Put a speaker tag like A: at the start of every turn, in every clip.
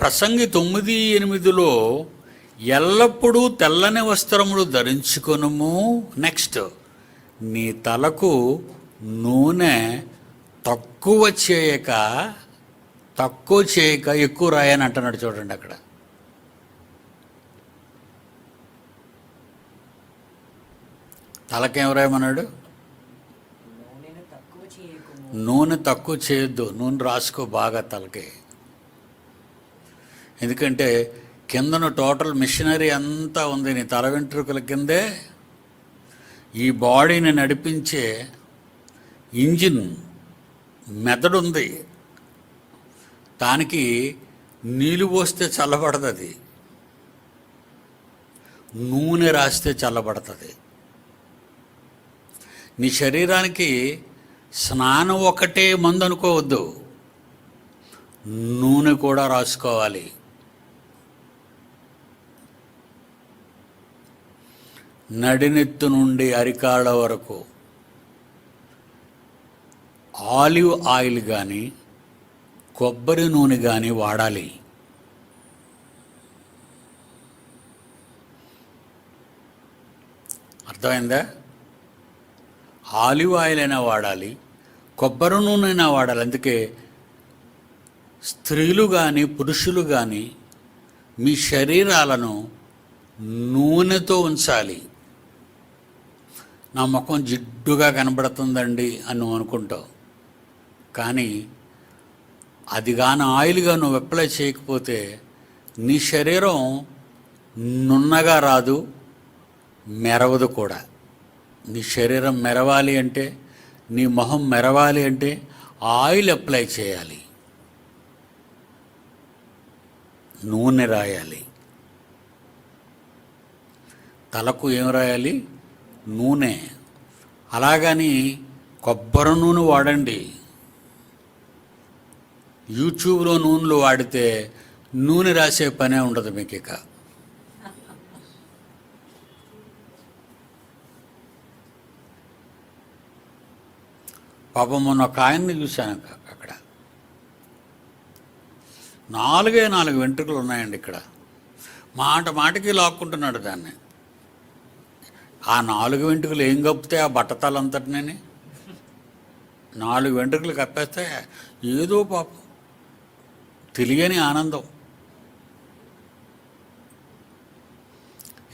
A: ప్రసంగి తొమ్మిది ఎనిమిదిలో ఎల్లప్పుడూ తెల్లని వస్త్రములు ధరించుకొనుము. నెక్స్ట్ నీ తలకు నూనె తక్కువ చేయక తక్కువ చేయక ఎక్కువ రాయని అంటున్నాడు చూడండి అక్కడ. తలకేం రాయమన్నాడు? నూనె తక్కువ చేయొద్దు. నూనె రాసుకో బాగా తలకి. ఎందుకంటే కిందన టోటల్ మిషనరీ అంతా ఉంది. నీ తల వెంట్రుకల కిందే ఈ బాడీని నడిపించే ఇంజిన్ మెదడు ఉంది. దానికి నీళ్ళు పోస్తే చల్లబడుతుంది. నూనె రాస్తే చల్లబడుతుంది. నీ శరీరానికి స్నానం ఒకటే మందు అనుకోవద్దు. నూనె కూడా రాసుకోవాలి. నడినెత్తు నుండి అరికాళ్ళ వరకు. ఆలివ్ ఆయిల్ కానీ కొబ్బరి నూనె కానీ వాడాలి. అర్థమైందా? ఆలివ్ ఆయిల్ అయినా వాడాలి కొబ్బరి నూనె అయినా వాడాలి. అందుకే స్త్రీలు కానీ పురుషులు కానీ మీ శరీరాలను నూనెతో ఉంచాలి. నా ముఖం జిడ్డుగా కనబడుతుందండి అని నువ్వు అనుకుంటావు. కానీ అది కానీ ఆయిల్గా నువ్వు అప్లై చేయకపోతే నీ శరీరం నున్నగా రాదు మెరవదు కూడా. నీ శరీరం మెరవాలి అంటే నీ మొహం మెరవాలి అంటే ఆయిల్ అప్లై చేయాలి. నూనె రాయాలి. తలకు ఏం రాయాలి? నూనె. అలాగని కొబ్బరి నూనె వాడండి. యూట్యూబ్లో నూనెలు వాడితే నూనె రాసే పనే ఉండదు మీకు ఇక పాపం మొన్న ఒక ఆయన్ని చూశాను అక్కడ. నాలుగే నాలుగు వెంట్రుకలు ఉన్నాయండి ఇక్కడ. మాట మాటకి లాక్కుంటున్నాడు దాన్ని. ఆ నాలుగు వెంట్రుకలు ఏం కప్పితే ఆ బట్టతలంతటినని? నాలుగు వెంట్రుకలు కప్పేస్తే ఏదో పాపం. తెలియని ఆనందం.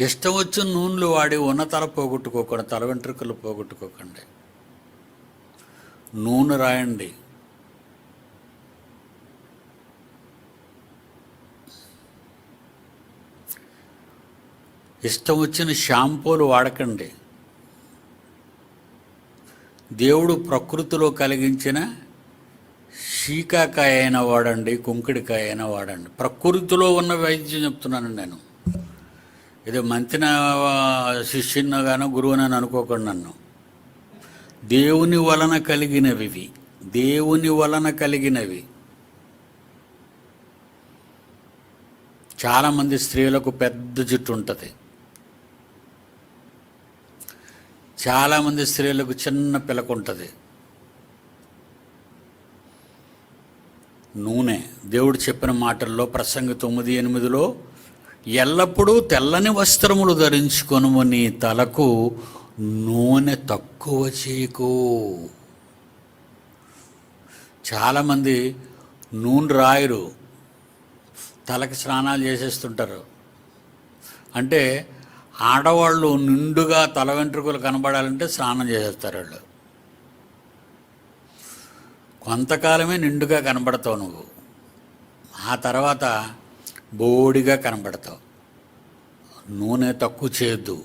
A: ఇష్టం వచ్చిన నూనెలు వాడి ఉన్న తల పోగొట్టుకోకండి తల వెంట్రుకలు పోగొట్టుకోకండి. నూనె రాయండి. ఇష్టం వచ్చిన షాంపూలు వాడకండి. దేవుడు ప్రకృతిలో కలిగించిన శీకాకాయ అయినా వాడండి కుంకుడికాయ అయినా వాడండి. ప్రకృతిలో ఉన్న వైద్యం చెప్తున్నాను నేను. ఇది మంచిన శిష్యున్నగానో గురువునని అనుకోకండి నన్ను. దేవుని వలన కలిగినవి ఇవి. దేవుని వలన కలిగినవి. చాలామంది స్త్రీలకు పెద్ద జుట్టు ఉంటుంది. చాలామంది స్త్రీలకు చిన్న పిలక ఉంటుంది నూనె. దేవుడు చెప్పిన మాటల్లో ప్రసంగ తొమ్మిది ఎనిమిదిలో ఎల్లప్పుడూ తెల్లని వస్త్రములు ధరించుకొనుము నీ తలకు నూనె తక్కువ చేయకు. చాలామంది నూనె రాయరు తలకి స్నానాలు చేసేస్తుంటారు. అంటే ఆడవాళ్ళు నిండుగా తల వెంట్రుకలు కనబడాలంటే స్నానం చేసేస్తారు వాళ్ళు. కొంతకాలమే నిండుగా కనబడతావు నువ్వు. ఆ తర్వాత బోడిగా కనబడతావు. నూనె తక్కువ చేయొద్దు.